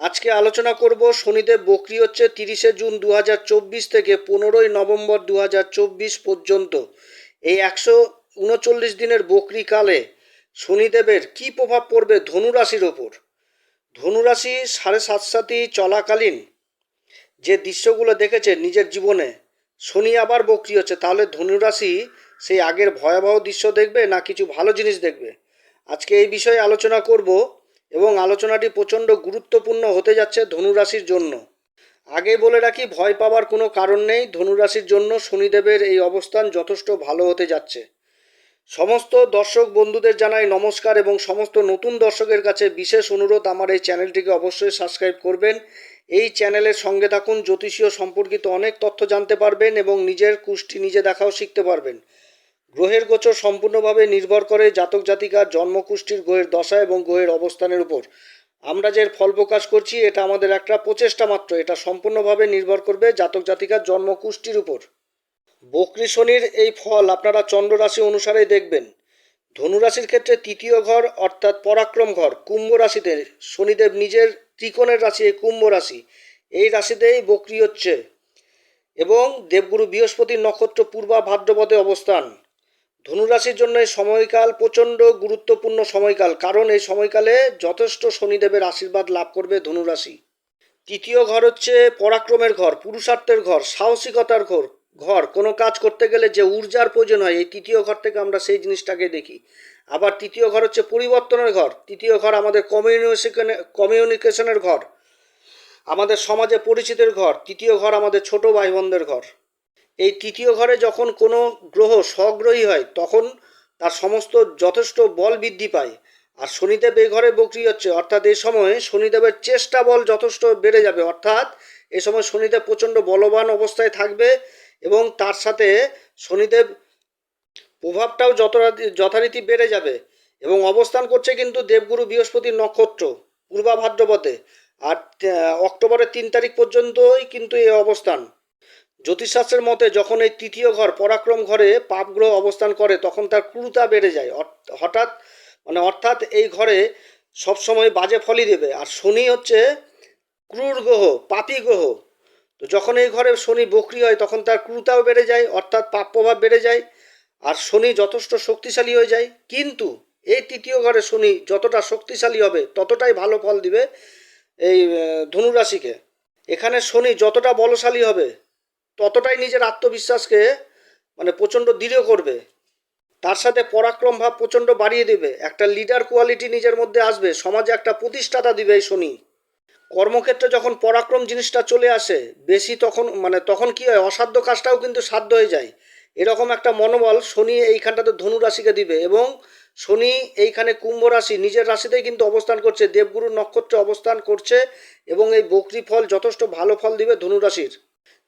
আজকে আলোচনা করব শনিদেব বকরি হচ্ছে তিরিশে জুন দু হাজার চব্বিশ থেকে পনেরোই নভেম্বর দু হাজার চব্বিশ পর্যন্ত। এই একশো উনচল্লিশ দিনের বকরি কালে শনিদেবের কী প্রভাব পড়বে ধনুরাশির ওপর? ধনুরাশি সাড়ে সাত সাতই চলাকালীন যে দৃশ্যগুলো দেখেছে নিজের জীবনে, শনি আবার বকরি হচ্ছে, তাহলে ধনুরাশি সেই আগের ভয়াবহ দৃশ্য দেখবে না কিছু ভালো জিনিস দেখবে? আজকে এই বিষয়ে আলোচনা করব এবং আলোচনাটি প্রচণ্ড গুরুত্বপূর্ণ হতে যাচ্ছে ধনুরাশির জন্য। আগে বলে রাখি, ভয় পাওয়ার কোনো কারণ নেই, ধনুরাশির জন্য শনিদেবের এই অবস্থান যথেষ্ট ভালো হতে যাচ্ছে। সমস্ত দর্শক বন্ধুদের জানাই নমস্কার এবং সমস্ত নতুন দর্শকের কাছে বিশেষ অনুরোধ, আমার এই চ্যানেলটিকে অবশ্যই সাবস্ক্রাইব করবেন। এই চ্যানেলের সঙ্গে থাকুন, জ্যোতিষীয় সম্পর্কিত অনেক তথ্য জানতে পারবেন এবং নিজের কুষ্টি নিজে দেখাও শিখতে পারবেন। গ্রহের গোচর সম্পূর্ণভাবে নির্ভর করে জাতক জাতিকার জন্মকুষ্ঠির গ্রহের দশা এবং গ্রহের অবস্থানের উপর। আমরা যে ফল প্রকাশ করছি, এটা আমাদের একটা প্রচেষ্টা মাত্র। এটা সম্পূর্ণভাবে নির্ভর করবে জাতক জাতিকার জন্মকুষ্ঠির উপর। বকরি শনির এই ফল আপনারা চন্দ্র রাশি অনুসারেই দেখবেন। ধনুরাশির ক্ষেত্রে তৃতীয় ঘর অর্থাৎ পরাক্রম ঘর, কুম্ভ রাশিতে শনিদেব নিজের ত্রিকোণের রাশি, এই কুম্ভ রাশি। এই রাশিতেই বকরি হচ্ছে। এবং দেবগুরু বৃহস্পতির নক্ষত্র পূর্বা ভাদ্রপদে অবস্থান। ধনুরাশির জন্য এই সময়কাল প্রচণ্ড গুরুত্বপূর্ণ সময়কাল। কারণ এই সময়কালে যথেষ্ট শনিদেবের আশীর্বাদ লাভ করবে ধনুরাশি। তৃতীয় ঘর হচ্ছে পরাক্রমের ঘর, পুরুষার্থের ঘর, সাহসিকতার ঘর ঘর। কোনো কাজ করতে গেলে যে ঊর্জার প্রয়োজন হয়, এই তৃতীয় ঘর থেকে আমরা সেই জিনিসটাকে দেখি। আবার তৃতীয় ঘর হচ্ছে পরিবর্তনের ঘর। তৃতীয় ঘর আমাদের কমিউনিকেশনে, কমিউনিকেশনের ঘর। আমাদের সমাজে পরিচিতের ঘর। তৃতীয় ঘর আমাদের ছোট ভাই বোনদের ঘর। এই তৃতীয় ঘরে যখন কোনো গ্রহ স্বগ্রহী হয়, তখন তার সমস্ত যথেষ্ট বল বৃদ্ধি পায়। আর শনিদেব এই ঘরে বকরি হচ্ছে। অর্থাৎ এই সময় শনিদেবের চেষ্টা বল যথেষ্ট বেড়ে যাবে। অর্থাৎ এই সময় শনিদেব প্রচণ্ড বলবান অবস্থায় থাকবে এবং তার সাথে শনিদেব প্রভাবটাও যত যথারীতি বেড়ে যাবে এবং অবস্থান করছে কিন্তু দেবগুরু বৃহস্পতির নক্ষত্র পূর্বা ভাদ্রপথে আর অক্টোবরের তিন তারিখ পর্যন্তই কিন্তু এই অবস্থান। জ্যোতিষশাস্ত্রের মতে যখন এই তৃতীয় ঘর পরাক্রম ঘরে পাপ গ্রহ অবস্থান করে, তখন তার ক্রুরতা বেড়ে যায়। হঠাৎ মানে অর্থাৎ এই ঘরে সবসময় বাজে ফলই দেবে। আর শনি হচ্ছে ক্রূর গ্রহ, পাপী গ্রহ। তো যখন এই ঘরে শনি বকরি হয়, তখন তার ক্রুরতাও বেড়ে যায়, অর্থাৎ পাপ প্রভাব বেড়ে যায়। আর শনি যথেষ্ট শক্তিশালী হয়ে যায়। কিন্তু এই তৃতীয় ঘরে শনি যতটা শক্তিশালী হবে, ততটাই ভালো ফল দিবে এই ধনুরাশিকে। এখানে শনি যতটা বলশালী হবে ততটাই নিজের আত্মবিশ্বাসকে মানে প্রচণ্ড দৃঢ় করবে। তার সাথে পরাক্রম ভাব প্রচণ্ড বাড়িয়ে দেবে। একটা লিডার কোয়ালিটি নিজের মধ্যে আসবে। সমাজে একটা প্রতিষ্ঠাতা দিবে এই শনি। কর্মক্ষেত্রে যখন পরাক্রম জিনিসটা চলে আসে, বেশি তখন মানে তখন কি হয়, অসাধ্য কাজটাও কিন্তু সাধ্য হয়ে যায়। এরকম একটা মনোবল শনি এইখানটাতে ধনু রাশিকে দিবে এবং শনি এইখানে কুম্ভ রাশি, নিজের রাশিতেই কিন্তু অবস্থান করছে। দেবগুরুর নক্ষত্রে অবস্থান করছে এবং এই বকরি ফল যথেষ্ট ভালো ফল দিবে ধনু রাশির।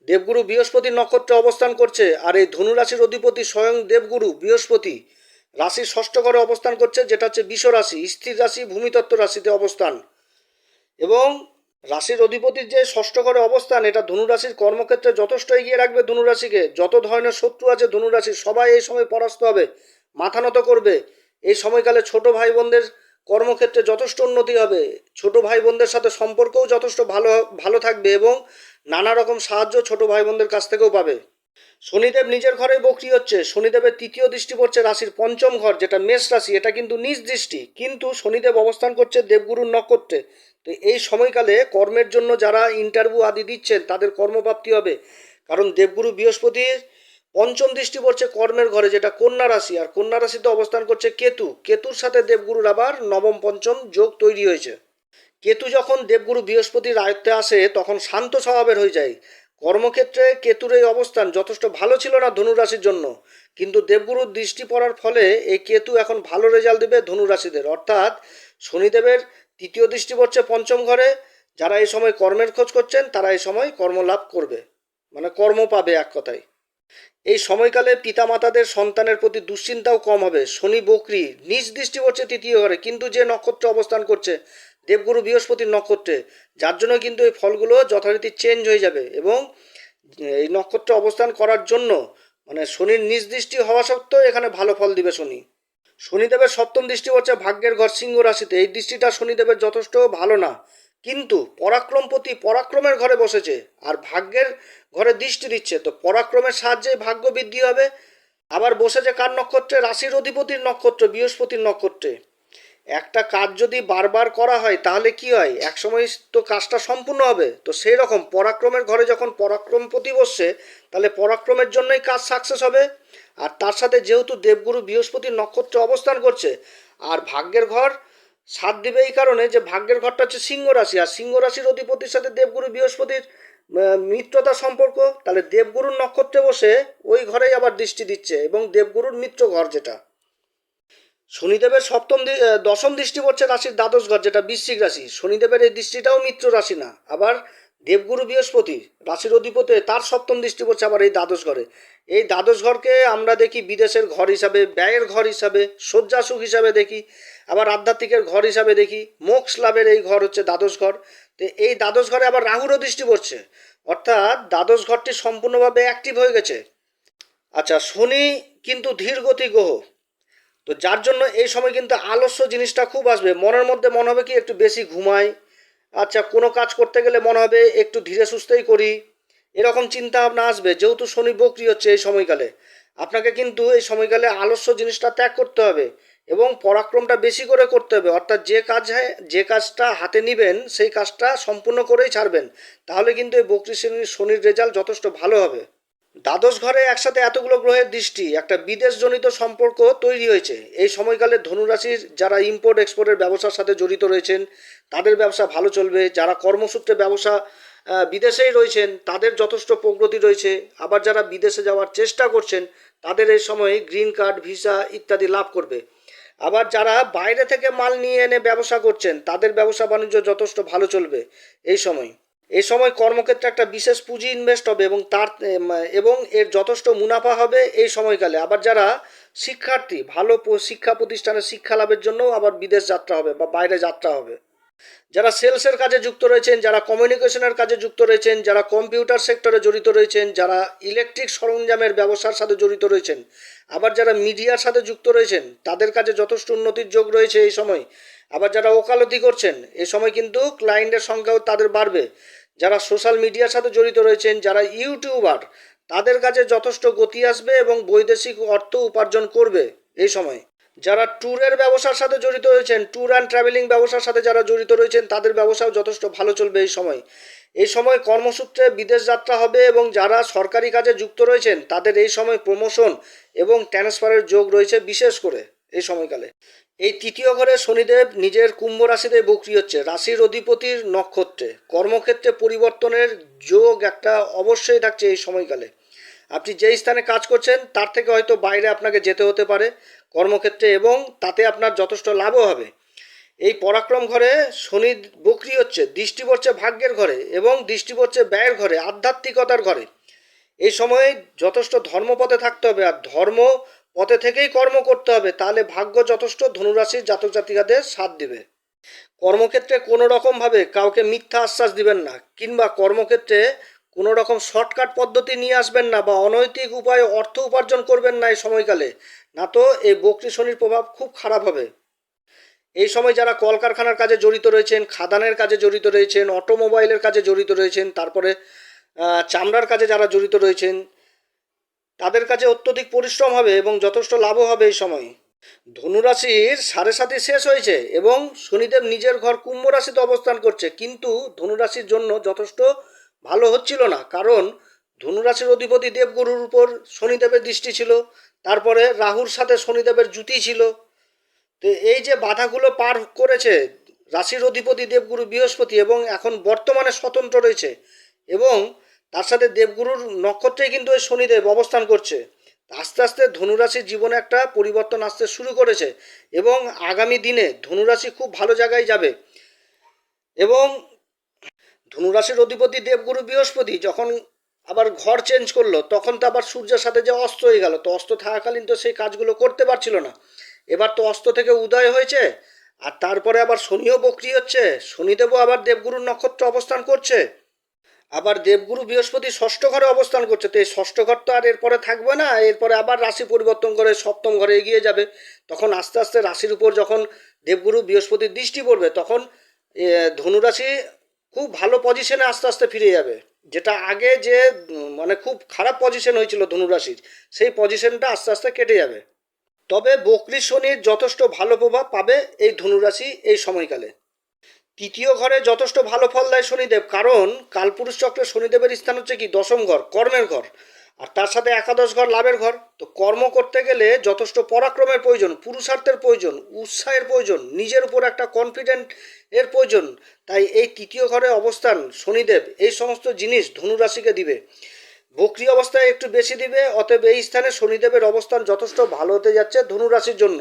দেবগুরু বৃহস্পতির নক্ষত্রে অবস্থান করছে, আর এই ধনুরাশির অধিপতি স্বয়ং দেবগুরু বৃহস্পতি। রাশির ষষ্ঠ ঘরে অবস্থান করছে, যেটা হচ্ছে বিষ রাশি, স্থির রাশি, ভূমিতত্ত্ব রাশিতে অবস্থান। এবং রাশির অধিপতির যে ষষ্ঠ ঘরে অবস্থান, এটা ধনুরাশির কর্মক্ষেত্রে যথেষ্ট এগিয়ে রাখবে ধনুরাশিকে। যত ধরনের শত্রু আছে ধনুরাশির, সবাই এই সময় পরাস্ত হবে, মাথা নত করবে। এই সময়কালে ছোট ভাই বোনদের কর্মক্ষেত্রে যথেষ্ট উন্নতি হবে। ছোট ভাই বোনদের সাথে সম্পর্কও যথেষ্ট ভালো ভালো থাকবে এবং নানা রকম সাহায্য ছোট ভাই বোনদের কাছ থেকেও পাবে। শনিদেব নিজের ঘরেই বকরি হচ্ছে। শনিদেবের তৃতীয় দৃষ্টি পড়ছে রাশির পঞ্চম ঘর, যেটা মেষ রাশি, এটা কিন্তু নিজ দৃষ্টি। কিন্তু শনিদেব অবস্থান করছে দেবগুরুর নক্ষত্রে। তো এই সময়কালে কর্মের জন্য যারা ইন্টারভিউ আদি দিচ্ছেন, তাদের কর্মপ্রাপ্তি হবে। কারণ দেবগুরু বৃহস্পতির পঞ্চম দৃষ্টি পড়ছে কর্মের ঘরে, যেটা কন্যা রাশি। আর কন্যা রাশিতে অবস্থান করছে কেতু। কেতুর সাথে দেবগুরুর আবার নবম পঞ্চম যোগ তৈরি হয়েছে। কেতু যখন দেবগুরু বৃহস্পতির আয়ত্তে আসে, তখন শান্ত স্বভাবের হয়ে যায়। কর্মক্ষেত্রে কেতুর এই অবস্থান যথেষ্ট ভালো ছিল না ধনুরাশির জন্য। কিন্তু দেবগুরুর দৃষ্টি পড়ার ফলে এই কেতু এখন ভালো রেজাল্ট দেবে ধনুরাশিদের। অর্থাৎ শনিদেবের তৃতীয় দৃষ্টি পড়ছে পঞ্চম ঘরে। যারা এই সময় কর্মের খোঁজ করছেন, তারা এই সময় কর্মলাভ করবে। মানে কর্ম পাবে এক কথায়। এই সময়কালে পিতামাতাদের সন্তানের প্রতি দুশ্চিন্তাও কম হবে। শনি বকরি নিজ দৃষ্টি পড়ছে তৃতীয় ঘরে। কিন্তু যে নক্ষত্র অবস্থান করছে দেবগুরু বৃহস্পতির নক্ষত্রে। যার জন্য কিন্তু এই ফলগুলো যথারীতি চেঞ্জ হয়ে যাবে এবং এই নক্ষত্রে অবস্থান করার জন্য মানে শনির নিজ দৃষ্টি হওয়া সত্ত্বেও এখানে ভালো ফল দিবে শনি। শনিদেবের সপ্তম দৃষ্টি হচ্ছে ভাগ্যের ঘর সিংহ রাশিতে। এই দৃষ্টিটা শনিদেবের যথেষ্ট ভালো না। কিন্তু পরাক্রমপতি পরাক্রমের ঘরে বসেছে আর ভাগ্যের ঘরে দৃষ্টি দিচ্ছে। তো পরাক্রমের সাহায্যে ভাগ্য বৃদ্ধি হবে। আবার বসেছে কার নক্ষত্রে? রাশির অধিপতির নক্ষত্র, বৃহস্পতির নক্ষত্রে। একটা কাজ যদি বারবার করা হয়, তাহলে কি হয়? একসময় তো কাজটা সম্পূর্ণ হবে। তো সেই রকম পরাক্রমের ঘরে যখন পরাক্রম প্রতি বসছে, তাহলে পরাক্রমের জন্যই কাজ সাকসেস হবে। আর তার সাথে যেহেতু দেবগুরু বৃহস্পতির নক্ষত্রে অবস্থান করছে, আর ভাগ্যের ঘর সাথ দিবে এই কারণে যে ভাগ্যের ঘরটা হচ্ছে সিংহ রাশি। আর সিংহ রাশির অধিপতির সাথে দেবগুরু বৃহস্পতির মিত্রতা সম্পর্ক, তাহলে দেবগুরুর নক্ষত্রে বসে ওই ঘরেই আবার দৃষ্টি দিচ্ছে এবং দেবগুরুর মিত্র ঘর যেটা। শনিদেবের সপ্তম দশম দৃষ্টি পড়ছে রাশির দ্বাদশ ঘর, যেটা বৃশ্চিক রাশি। শনিদেবের এই দৃষ্টিটাও মিত্র রাশি না। আবার দেবগুরু বৃহস্পতি, রাশির অধিপতি, তার সপ্তম দৃষ্টি পড়ছে আবার এই দ্বাদশ ঘরে। এই দ্বাদশ ঘরকে আমরা দেখি বিদেশের ঘর হিসাবে, ব্যয়ের ঘর হিসাবে শয্যাসুখ হিসাবে দেখি। আবার আধ্যাত্মিকের ঘর হিসাবে দেখি, মোক্ষ লাভের এই ঘর হচ্ছে দ্বাদশ ঘর। তো এই দ্বাদশ ঘরে আবার রাহুরও দৃষ্টি পড়ছে। অর্থাৎ দ্বাদশ ঘরটি সম্পূর্ণভাবে অ্যাক্টিভ হয়ে গেছে। আচ্ছা শনি কিন্তু ধীর গতি গ্রহ। তো যার জন্য এই সময় কিন্তু আলস্য জিনিসটা খুব আসবে। মনের মধ্যে মনে হবে কি একটু বেশি ঘুমাই। আচ্ছা কোনো কাজ করতে গেলে মনে হবে একটু ধীরে সুস্থই করি। এরকম চিন্তা ভাবনা আসবে, যেহেতু শনি বকরি হচ্ছে এই সময়কালে। আপনাকে কিন্তু এই সময়কালে আলস্য জিনিসটা ত্যাগ করতে হবে এবং পরাক্রমটা বেশি করে করতে হবে। অর্থাৎ যে কাজ যে কাজটা হাতে নিবেন, সেই কাজটা সম্পূর্ণ করেই ছাড়বেন। তাহলে কিন্তু এই বকরি শ্রেণির শনির রেজাল্ট যথেষ্ট ভালো হবে। দ্বাদশ ঘরে একসাথে এতগুলো গ্রহের দৃষ্টি, একটা বিদেশজনিত সম্পর্ক তৈরি হয়েছে। এই সময়কালে ধনুরাশির যারা ইম্পোর্ট এক্সপোর্টের ব্যবসার সাথে জড়িত রয়েছেন, তাদের ব্যবসা ভালো চলবে। যারা কর্মসূত্রে ব্যবসা বিদেশেই রয়েছেন, তাদের যথেষ্ট প্রগতি রয়েছে। আবার যারা বিদেশে যাওয়ার চেষ্টা করছেন, তাদের এই সময় গ্রিন কার্ড ভিসা ইত্যাদি লাভ করবে। আবার যারা বাইরে থেকে মাল নিয়ে এনে ব্যবসা করছেন, তাদের ব্যবসা বাণিজ্য যথেষ্ট ভালো চলবে এই সময়। এই সময় কর্মক্ষেত্রে একটা বিশেষ পুঁজি ইনভেস্ট হবে এবং তার এবং এর যথেষ্ট মুনাফা হবে এই সময়কালে। আবার যারা শিক্ষার্থী, ভালো শিক্ষা প্রতিষ্ঠানে শিক্ষা লাভের জন্য আবার বিদেশ যাত্রা হবে বা বাইরে যাত্রা হবে। যারা সেলসের কাজে যুক্ত রয়েছেন, যারা কমিউনিকেশনের কাজে যুক্ত রয়েছেন, যারা কম্পিউটার সেক্টরে জড়িত রয়েছেন, যারা ইলেকট্রিক সরঞ্জামের ব্যবসার সাথে জড়িত রয়েছেন, আবার যারা মিডিয়ার সাথে যুক্ত রয়েছেন, তাদের কাছে যথেষ্ট উন্নতির যোগ রয়েছে এই সময়। আবার যারা ওকালতি করছেন এই সময় কিন্তু ক্লায়েন্টের সংখ্যাও তাদের বাড়বে। যারা সোশ্যাল মিডিয়ার সাথে জড়িত রয়েছেন, যারা ইউটিউবার, তাদের কাছে যথেষ্ট গতি আসবে এবং বৈদেশিক অর্থ উপার্জন করবে এই সময়। যারা ট্যুরের ব্যবসার সাথে জড়িত রয়েছেন, ট্যুর অ্যান্ড ট্রাভেলিং ব্যবসার সাথে যারা জড়িত রয়েছেন, তাদের ব্যবসাও যথেষ্ট ভালো চলবে এই সময়। এই সময় কর্মসূত্রে বিদেশ যাত্রা হবে এবং যারা সরকারি কাজে যুক্ত রয়েছেন, তাদের এই সময় প্রমোশন এবং ট্রান্সফারের যোগ রয়েছে বিশেষ করে এই সময়কালে। এই তৃতীয় ঘরে শনিদেব নিজের কুম্ভ রাশিতে বকরি হচ্ছে। রাশির অধিপতির নক্ষত্রে। কর্মক্ষেত্রে পরিবর্তনের যোগ একটা অবশ্যই থাকছে এই সময়কালে। আপনি যেই স্থানে কাজ করছেন, তার থেকে হয়তো বাইরে আপনাকে যেতে হতে পারে কর্মক্ষেত্রে এবং তাতে আপনার যথেষ্ট লাভও হবে। এই পরাক্রম ঘরে শনি বকরি হচ্ছে, দৃষ্টি পড়ছে ভাগ্যের ঘরে এবং দৃষ্টি পড়ছে ব্যয়ের ঘরে, আধ্যাত্মিকতার ঘরে। এই সময়ে যথেষ্ট ধর্মপথে থাকতে হবে আর ধর্ম পথে থেকেই কর্ম করতে হবে, তাহলে ভাগ্য যথেষ্ট, ধনুরাশির জাতক জাতিকাদের সাথ দিবে। কর্মক্ষেত্রে কোনো রকমভাবে কাউকে মিথ্যা আশ্বাস দিবেন না, কিংবা কর্মক্ষেত্রে কোনো রকম শর্টকাট পদ্ধতি নিয়ে আসবেন না বা অনৈতিক উপায়ে অর্থ উপার্জন করবেন না এই সময়কালে, না তো এই বকরি শনির প্রভাব খুব খারাপ হবে। এই সময় যারা কলকারখানার কাজে জড়িত রয়েছেন, খাদানের কাজে জড়িত রয়েছেন, অটোমোবাইলের কাজে জড়িত রয়েছেন, তারপরে চামড়ার কাজে যারা জড়িত রয়েছেন তাদের কাছে অত্যধিক পরিশ্রম হবে এবং যথেষ্ট লাভও হবে এই সময়। ধনুরাশির সাড়ে সাতই শেষ হয়েছে এবং শনিদেব নিজের ঘর কুম্ভ রাশিতে অবস্থান করছে। কিন্তু ধনুরাশির জন্য যথেষ্ট ভালো হচ্ছিল না, কারণ ধনুরাশির অধিপতি দেবগুরুর উপর শনিদেবের দৃষ্টি ছিল, তারপরে রাহুর সাথে শনিদেবের জুতি ছিল। তো এই যে বাধাগুলো পার করেছে, রাশির অধিপতি দেবগুরু বৃহস্পতি এবং এখন বর্তমানে স্বতন্ত্র রয়েছে এবং তার সাথে দেবগুরুর নক্ষত্রেই কিন্তু ওই শনিদেব অবস্থান করছে। আস্তে আস্তে ধনুরাশির জীবনে একটা পরিবর্তন আসতে শুরু করেছে এবং আগামী দিনে ধনুরাশি খুব ভালো জায়গায় যাবে। এবং ধনুরাশির অধিপতি দেবগুরু বৃহস্পতি যখন আবার ঘর চেঞ্জ করল, তখন তো আবার সূর্যের সাথে যে অস্ত হয়ে গেল, তো অস্ত থাকাকালীন তো সেই কাজগুলো করতে পারছিল না। এবার তো অস্ত থেকে উদয় হয়েছে, আর তারপরে আবার শনিও বক্রি হচ্ছে, শনিদেবও আবার দেবগুরুর নক্ষত্র অবস্থান করছে। আবার দেবগুরু বৃহস্পতি ষষ্ঠ ঘরে অবস্থান করছে, তো এই ষষ্ঠ ঘর তো আর এরপরে থাকবে না, এরপরে আবার রাশি পরিবর্তন করে সপ্তম ঘরে এগিয়ে যাবে। তখন আস্তে আস্তে রাশির উপর যখন দেবগুরু বৃহস্পতির দৃষ্টি পড়বে, তখন ধনুরাশি খুব ভালো পজিশনে আস্তে আস্তে ফিরে যাবে। যেটা আগে যে মানে খুব খারাপ পজিশন হয়েছিল ধনুরাশির, সেই পজিশনটা আস্তে আস্তে কেটে যাবে। তবে বকরি শনির যথেষ্ট ভালো প্রভাব পাবে এই ধনুরাশি এই সময়কালে। তৃতীয় ঘরে যথেষ্ট ভালো ফল দেয় শনিদেব, কারণ কালপুরুষ চক্রে শনিদেবের স্থান হচ্ছে কি? দশম ঘর, কর্মের ঘর। আর তার সাথে একাদশ ঘর, লাভের ঘর। তো কর্ম করতে গেলে যথেষ্ট পরাক্রমের প্রয়োজন, পুরুষার্থের প্রয়োজন, উৎসাহের প্রয়োজন, নিজের উপর একটা কনফিডেন্ট এর প্রয়োজন। তাই এই তৃতীয় ঘরে অবস্থান শনিদেব, এই সমস্ত জিনিস ধনুরাশিকে দিবে। বক্রি অবস্থায় একটু বেশি দিবে, অতএব এই স্থানে শনিদেবের অবস্থান যথেষ্ট ভালো হতে যাচ্ছে ধনুরাশির জন্য।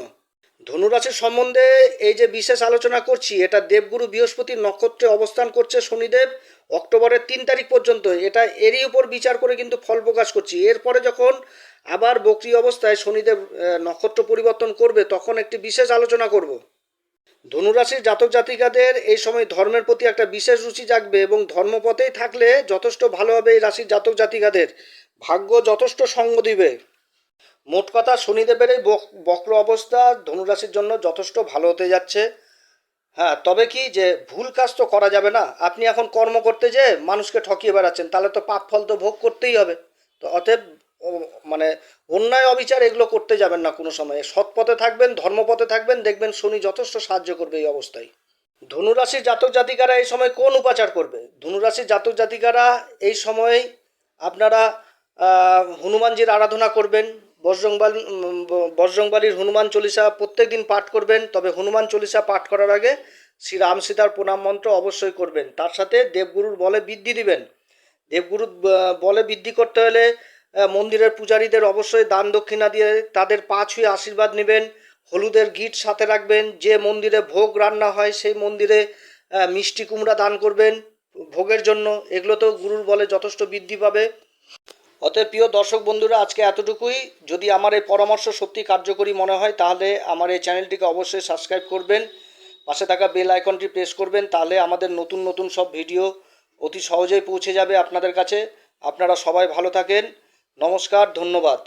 ধনুরাশির সম্বন্ধে এই যে বিশেষ আলোচনা করছি, এটা দেবগুরু বৃহস্পতির নক্ষত্রে অবস্থান করছে শনিদেব অক্টোবরের তিন তারিখ পর্যন্ত। এটা এরই উপর বিচার করে কিন্তু ফল প্রকাশ করছি। এরপরে যখন আবার বক্রি অবস্থায় শনিদেব নক্ষত্র পরিবর্তন করবে, তখন একটি বিশেষ আলোচনা করব। ধনুরাশির জাতক জাতিকাদের এই সময় ধর্মের প্রতি একটা বিশেষ রুচি জাগবে এবং ধর্মপথেই থাকলে যথেষ্ট ভালো হবে এই রাশির জাতক জাতিকাদের। ভাগ্য যথেষ্ট সঙ্গ দিবে। মোট কথা শনিদেবের এই বক- বক্র অবস্থা ধনুরাশির জন্য যথেষ্ট ভালো হতে যাচ্ছে। হ্যাঁ তবে কি যে ভুল কাজ তো করা যাবে না? আপনি এখন কর্ম করতে যে মানুষকে ঠকিয়ে বেড়াচ্ছেন, তাহলে তো পাপ ফল তো ভোগ করতেই হবে। তো অতএব মানে অন্যায় অবিচার এগুলো করতে যাবেন না কোনো সময়ে। সৎ পথে থাকবেন ধর্মপথে থাকবেন, দেখবেন শনি যথেষ্ট সাহায্য করবে এই অবস্থায়। ধনুরাশির জাতক জাতিকারা এই সময় কোন উপাচার করবে? ধনুরাশির জাতক জাতিকারা এই সময় আপনারা হনুমানজির আরাধনা করবেন বজরংবাল বজরংবালির হনুমান চল্লিশা প্রত্যেক দিন পাঠ করবেন, তবে হনুমান চল্লিশা পাঠ করার আগে শ্রী রাম সীতার প্রণাম মন্ত্র অবশ্যই করবেন। তার সাথে দেবগুরুর বলে বৃদ্ধি দিবেন। দেবগুরুর বলে বৃদ্ধি করতে হলে মন্দিরের পূজারীদের অবশ্যই দান দক্ষিণা দিয়ে তাদের পা ছুঁয়ে আশীর্বাদ নেবেন, হলুদের গিট সাথে রাখবেন, যে মন্দিরে ভোগ রান্না হয় সেই মন্দিরে মিষ্টি কুমড়া দান করবেন। ভোগের জন্য এগুলো তো গুরুর বলে যথেষ্ট বৃদ্ধি পাবে। অতএব প্রিয় দর্শক বন্ধুরা, আজকে এতটুকুই। যদি আমার এই পরামর্শ সত্যি কার্যকরী মনে হয়, তাহলে আমার এই চ্যানেলটিকে অবশ্যই সাবস্ক্রাইব করবেন, পাশে থাকা বেল আইকনটি প্রেস করবেন, তাহলে আমাদের নতুন নতুন সব ভিডিও অতি সহজেই পৌঁছে যাবে আপনাদের কাছে। আপনারা সবাই ভালো থাকেন। নমস্কার, ধন্যবাদ।